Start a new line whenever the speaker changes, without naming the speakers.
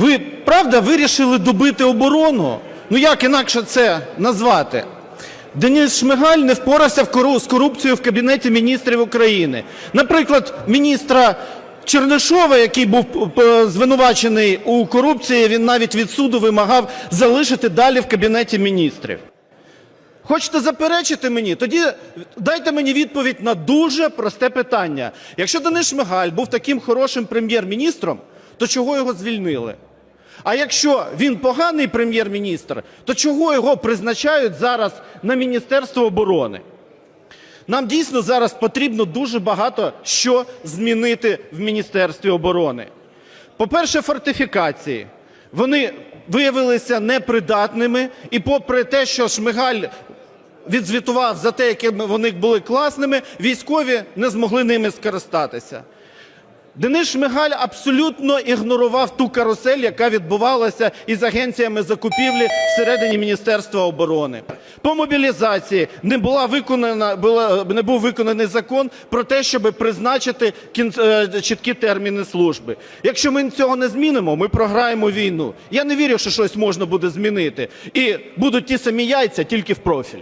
Ви правда вирішили добити оборону? Ну як інакше це назвати? Денис Шмигаль не впорався з корупцією в Кабінеті міністрів України. Наприклад, міністра Чернишова, який був звинувачений у корупції, він навіть від суду вимагав залишити далі в Кабінеті міністрів. Хочете заперечити мені? Тоді дайте мені відповідь на дуже просте питання. Якщо Денис Шмигаль був таким хорошим прем'єр-міністром, то чого його звільнили? А якщо він поганий прем'єр-міністр, то чого його призначають зараз на Міністерство оборони? Нам дійсно зараз потрібно дуже багато що змінити в Міністерстві оборони. По-перше, фортифікації. Вони виявилися непридатними, і попри те, що Шмигаль відзвітував за те, якими вони були класними, військові не змогли ними скористатися. Денис Шмигаль абсолютно ігнорував ту карусель, яка відбувалася із агенціями закупівлі всередині Міністерства оборони. По мобілізації не була виконана була не був виконаний закон про те, щоб призначити кін- е, чіткі терміни служби. Якщо ми цього не змінимо, ми програємо війну. Я не вірю, що щось можна буде змінити, і будуть ті самі яйця тільки в профіль.